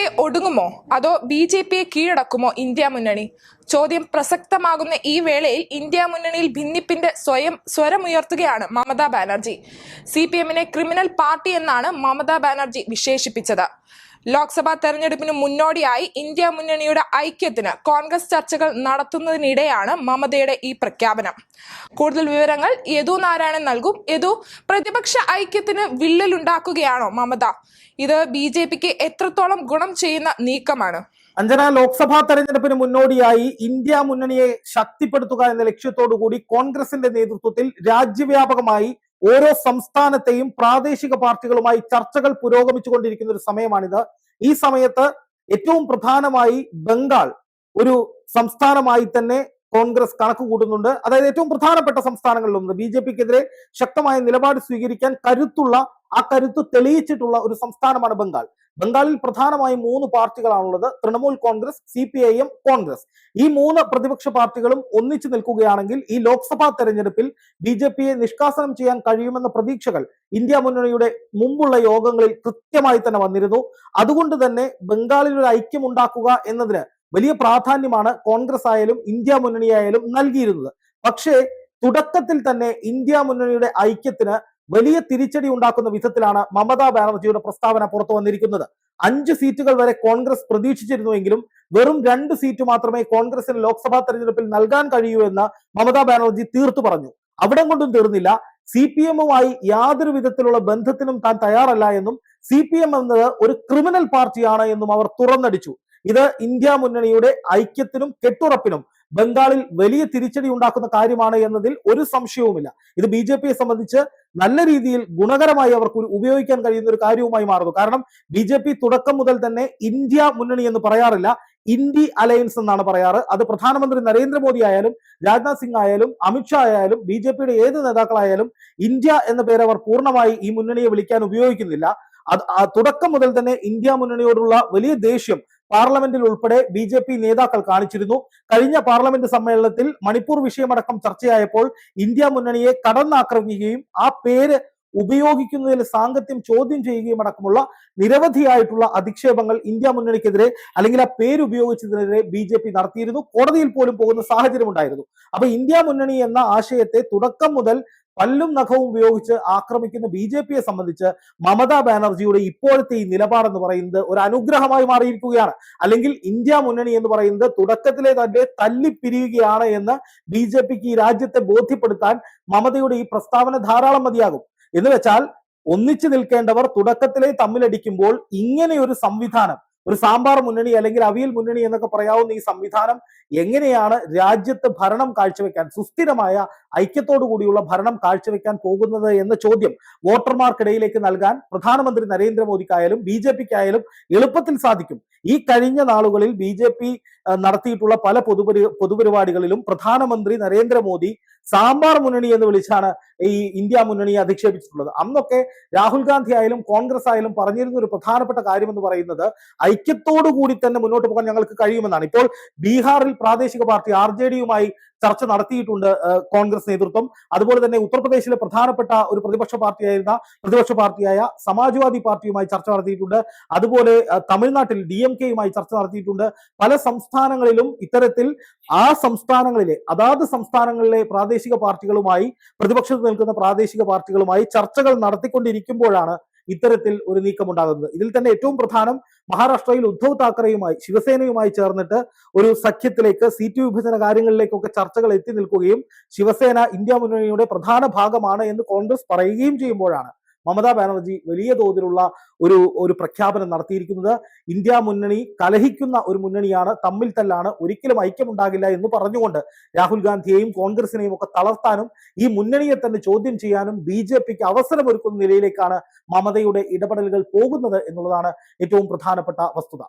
ഇതോടെ ഒടുങ്ങുമോ? അതോ B J പിയെ കീഴടക്കുമോ ഇന്ത്യ മുന്നണി? ചോദ്യം പ്രസക്തമാകുന്ന ഈ വേളയിൽ ഇന്ത്യ മുന്നണിയിൽ ഭിന്നിപ്പിന്റെ സ്വയം സ്വരമുയർത്തുകയാണ് മമതാ ബാനർജി. സി പി എമ്മിനെ ക്രിമിനൽ പാർട്ടി എന്നാണ് മമതാ ബാനർജി വിശേഷിപ്പിച്ചത്. ലോക്സഭാ തെരഞ്ഞെടുപ്പിന് മുന്നോടിയായി ഇന്ത്യ മുന്നണിയുടെ ഐക്യത്തിന് കോൺഗ്രസ് ചർച്ചകൾ നടത്തുന്നതിനിടെയാണ് മമതയുടെ ഈ പ്രഖ്യാപനം. കൂടുതൽ വിവരങ്ങൾ യദു നാരായണൻ നൽകും. യദു പ്രതിപക്ഷ ഐക്യത്തിന് വിള്ളലുണ്ടാക്കുകയാണോ മമത? ഇത് ബി ജെ പിക്ക് എത്രത്തോളം ഗുണം ചെയ്യുന്ന നീക്കമാണ്? അഞ്ജന ലോക്സഭാ തെരഞ്ഞെടുപ്പിന് മുന്നോടിയായി ഇന്ത്യ മുന്നണിയെ ശക്തിപ്പെടുത്തുക എന്ന ലക്ഷ്യത്തോടു കൂടി കോൺഗ്രസിന്റെ നേതൃത്വത്തിൽ രാജ്യവ്യാപകമായി ഓരോ സംസ്ഥാനത്തെയും പ്രാദേശിക പാർട്ടികളുമായി ചർച്ചകൾ പുരോഗമിച്ചുകൊണ്ടിരിക്കുന്ന ഒരു സമയമാണിത്. ഈ സമയത്ത് ഏറ്റവും പ്രധാനമായി ബംഗാൾ ഒരു സംസ്ഥാനമായി തന്നെ കോൺഗ്രസ് കണക്ക് കൂട്ടുന്നുണ്ട് അതായത് ഏറ്റവും പ്രധാനപ്പെട്ട സംസ്ഥാനങ്ങളിലൊന്ന്. ബി ജെ പിക്കെതിരെ ശക്തമായ നിലപാട് സ്വീകരിക്കാൻ കരുത്തുള്ള ആ കരുത്ത് തെളിയിച്ചിട്ടുള്ള ഒരു സംസ്ഥാനമാണ് ബംഗാൾ. ബംഗാളിൽ പ്രധാനമായും മൂന്ന് പാർട്ടികളാണുള്ളത്. Trinamool Congress C P I M Congress. ഈ മൂന്ന് പ്രതിപക്ഷ പാർട്ടികളും ഒന്നിച്ചു നിൽക്കുകയാണെങ്കിൽ ഈ ലോക്സഭാ തെരഞ്ഞെടുപ്പിൽ ബി ജെ പിയെ നിഷ്കാസനം ചെയ്യാൻ കഴിയുമെന്ന പ്രതീക്ഷകൾ ഇന്ത്യ മുന്നണിയുടെ മുമ്പുള്ള യോഗങ്ങളിൽ കൃത്യമായി തന്നെ വന്നിരുന്നു. അതുകൊണ്ട് തന്നെ ബംഗാളിൽ ഒരു ഐക്യം ഉണ്ടാക്കുക എന്നതിന് വലിയ പ്രാധാന്യമാണ് കോൺഗ്രസ് ആയാലും ഇന്ത്യ മുന്നണിയായാലും നൽകിയിരുന്നത്. പക്ഷേ തുടക്കത്തിൽ തന്നെ ഇന്ത്യ മുന്നണിയുടെ ഐക്യത്തിന് വലിയ തിരിച്ചടി ഉണ്ടാക്കുന്ന വിധത്തിലാണ് മമതാ ബാനർജിയുടെ പ്രസ്താവന പുറത്തു വന്നിരിക്കുന്നത്. അഞ്ച് സീറ്റുകൾ വരെ കോൺഗ്രസ് പ്രതീക്ഷിച്ചിരുന്നുവെങ്കിലും വെറും രണ്ട് സീറ്റ് മാത്രമേ കോൺഗ്രസിന് ലോക്സഭാ തെരഞ്ഞെടുപ്പിൽ നൽകാൻ കഴിയൂ എന്ന് മമതാ ബാനർജി തീർത്തു പറഞ്ഞു. അവിടം കൊണ്ടും തീർന്നില്ല. സി പി എമ്മുമായി യാതൊരു വിധത്തിലുള്ള ബന്ധത്തിനും താൻ തയ്യാറല്ല എന്നും സി പി എം എന്നത് ഒരു ക്രിമിനൽ പാർട്ടിയാണ് എന്നും അവർ തുറന്നടിച്ചു. ഇത് ഇന്ത്യ മുന്നണിയുടെ ഐക്യത്തിനും കെട്ടുറപ്പിനും ബംഗാളിൽ വലിയ തിരിച്ചടി ഉണ്ടാക്കുന്ന കാര്യമാണ് എന്നതിൽ ഒരു സംശയവുമില്ല. ഇത് ബി ജെ പിയെ സംബന്ധിച്ച് നല്ല രീതിയിൽ ഗുണകരമായി അവർക്ക് ഉപയോഗിക്കാൻ കഴിയുന്ന ഒരു കാര്യവുമായി മാറുന്നു. കാരണം ബി ജെ പി തുടക്കം മുതൽ തന്നെ ഇന്ത്യ മുന്നണി എന്ന് പറയാറില്ല. ഇന്ത്യ അലയൻസ് എന്നാണ് പറയാറ്. അത് പ്രധാനമന്ത്രി നരേന്ദ്രമോദി ആയാലും രാജ്നാഥ് സിംഗ് ആയാലും അമിത്ഷാ ആയാലും ബി ജെ പിയുടെ ഏത് നേതാക്കളായാലും ഇന്ത്യ എന്ന പേര് അവർ പൂർണമായി ഈ മുന്നണിയെ വിളിക്കാൻ ഉപയോഗിക്കുന്നില്ല. അത് തുടക്കം മുതൽ തന്നെ ഇന്ത്യ മുന്നണിയോടുള്ള വലിയ ദേഷ്യം പാർലമെന്റിൽ ഉൾപ്പെടെ ബി ജെ പി നേതാക്കൾ കാണിച്ചിരുന്നു. കഴിഞ്ഞ പാർലമെന്റ് സമ്മേളനത്തിൽ മണിപ്പൂർ വിഷയമടക്കം ചർച്ചയായപ്പോൾ ഇന്ത്യ മുന്നണിയെ കടന്നാക്രമിക്കുകയും ആ പേര് ഉപയോഗിക്കുന്നതിൽ സാങ്കത്യം ചോദ്യം ചെയ്യുകയും അടക്കമുള്ള നിരവധിയായിട്ടുള്ള അധിക്ഷേപങ്ങൾ ഇന്ത്യ മുന്നണിക്കെതിരെ അല്ലെങ്കിൽ ആ പേര് ഉപയോഗിച്ചതിനെതിരെ ബി ജെ പി നടത്തിയിരുന്നു. കോടതിയിൽ പോലും പോകുന്ന സാഹചര്യം ഉണ്ടായിരുന്നു. അപ്പൊ ഇന്ത്യ മുന്നണി എന്ന ആശയത്തെ തുടക്കം മുതൽ പല്ലും നഖവും ഉപയോഗിച്ച് ആക്രമിക്കുന്ന ബി ജെ പിയെ സംബന്ധിച്ച് മമതാ ബാനർജിയുടെ ഇപ്പോഴത്തെ ഈ നിലപാടെന്ന് പറയുന്നത് ഒരു അനുഗ്രഹമായി മാറിയിരിക്കുകയാണ്. അല്ലെങ്കിൽ ഇന്ത്യ മുന്നണി എന്ന് പറയുന്നത് തുടക്കത്തിലെ തന്നെ തല്ലിപ്പിരിയുകയാണ് എന്ന് ബി ജെ പിക്ക് ഈ രാജ്യത്തെ ബോധ്യപ്പെടുത്താൻ മമതയുടെ ഈ പ്രസ്താവന ധാരാളം മതിയാകും. എന്ന് വെച്ചാൽ ഒന്നിച്ചു നിൽക്കേണ്ടവർ തുടക്കത്തിലെ തമ്മിലടിക്കുമ്പോൾ ഇങ്ങനെ ഒരു സംവിധാനം ഒരു സാമ്പാർ മുന്നണി അല്ലെങ്കിൽ അവിയൽ മുന്നണി എന്നൊക്കെ പറയാവുന്ന ഈ സംവിധാനം എങ്ങനെയാണ് രാജ്യത്ത് ഭരണം കാഴ്ചവെക്കാൻ സുസ്ഥിരമായ ഐക്യത്തോടു കൂടിയുള്ള ഭരണം കാഴ്ചവെക്കാൻ പോകുന്നത് എന്ന ചോദ്യം വോട്ടർമാർക്കിടയിലേക്ക് നൽകാൻ പ്രധാനമന്ത്രി നരേന്ദ്രമോദിക്കായാലും ബി ജെ പിക്കായാലും എളുപ്പത്തിൽ സാധിക്കും. ഈ കഴിഞ്ഞ നാളുകളിൽ ബി ജെ പി നടത്തിയിട്ടുള്ള പല പൊതുപരി പൊതുപരിപാടികളിലും പ്രധാനമന്ത്രി നരേന്ദ്രമോദി സാമ്പാർ മുന്നണി എന്ന് വിളിച്ചാണ് ഈ ഇന്ത്യ മുന്നണിയെ അധിക്ഷേപിച്ചിട്ടുള്ളത്. അന്നൊക്കെ രാഹുൽ ഗാന്ധി ആയാലും കോൺഗ്രസ് ആയാലും പറഞ്ഞിരുന്ന ഒരു പ്രധാനപ്പെട്ട കാര്യം എന്ന് പറയുന്നത് ഐക്യത്തോടു കൂടി തന്നെ മുന്നോട്ട് പോകാൻ ഞങ്ങൾക്ക് കഴിയുമെന്നാണ്. ഇപ്പോൾ ബീഹാറിൽ പ്രാദേശിക പാർട്ടി ആർ ജെ ഡിയുമായി ചർച്ച നടത്തിയിട്ടുണ്ട് കോൺഗ്രസ് നേതൃത്വം. അതുപോലെ തന്നെ ഉത്തർപ്രദേശിലെ പ്രധാനപ്പെട്ട ഒരു പ്രതിപക്ഷ പാർട്ടിയായിരുന്ന പ്രതിപക്ഷ പാർട്ടിയായ സമാജ്വാദി പാർട്ടിയുമായി ചർച്ച നടത്തിയിട്ടുണ്ട്. അതുപോലെ തമിഴ്നാട്ടിൽ ഡി എം കെയുമായി ചർച്ച നടത്തിയിട്ടുണ്ട്. പല സംസ്ഥാനങ്ങളിലും ഇത്തരത്തിൽ ആ സംസ്ഥാനങ്ങളിലെ അതാത് സംസ്ഥാനങ്ങളിലെ പ്രാദേശിക പാർട്ടികളുമായി പ്രതിപക്ഷത്ത് നിൽക്കുന്ന പ്രാദേശിക പാർട്ടികളുമായി ചർച്ചകൾ നടത്തിക്കൊണ്ടിരിക്കുമ്പോഴാണ് ഇത്തരത്തിൽ ഒരു നീക്കം ഉണ്ടാകുന്നത് ഇതിൽ തന്നെ ഏറ്റവും പ്രധാനം മഹാരാഷ്ട്രയിൽ ഉദ്ധവ് താക്കറെയുമായി ശിവസേനയുമായി ചേർന്നിട്ട് ഒരു സഖ്യത്തിലേക്ക് സീറ്റ് വിഭജന കാര്യങ്ങളിലേക്കൊക്കെ ചർച്ചകൾ എത്തി നിൽക്കുകയും ശിവസേന ഇന്ത്യ മുന്നണിയുടെ പ്രധാന ഭാഗമാണ് എന്ന് കോൺഗ്രസ് പറയുകയും ചെയ്യുമ്പോഴാണ്. മമതാ ബാനർജി വലിയ തോതിലുള്ള ഒരു ഒരു പ്രഖ്യാപനം നടത്തിയിരിക്കുന്നത്. ഇന്ത്യ മുന്നണി കലഹിക്കുന്ന ഒരു മുന്നണിയാണ്. തമ്മിൽ തല്ലാണ്. ഒരിക്കലും ഐക്യമുണ്ടാകില്ല എന്ന് പറഞ്ഞുകൊണ്ട് രാഹുൽ ഗാന്ധിയെയും കോൺഗ്രസിനെയും ഒക്കെ തളർത്താനും ഈ മുന്നണിയെ തന്നെ ചോദ്യം ചെയ്യാനും ബി ജെ പിക്ക് അവസരമൊരുക്കുന്ന നിലയിലേക്കാണ് മമതയുടെ ഇടപെടലുകൾ പോകുന്നത് എന്നുള്ളതാണ് ഏറ്റവും പ്രധാനപ്പെട്ട വസ്തുത.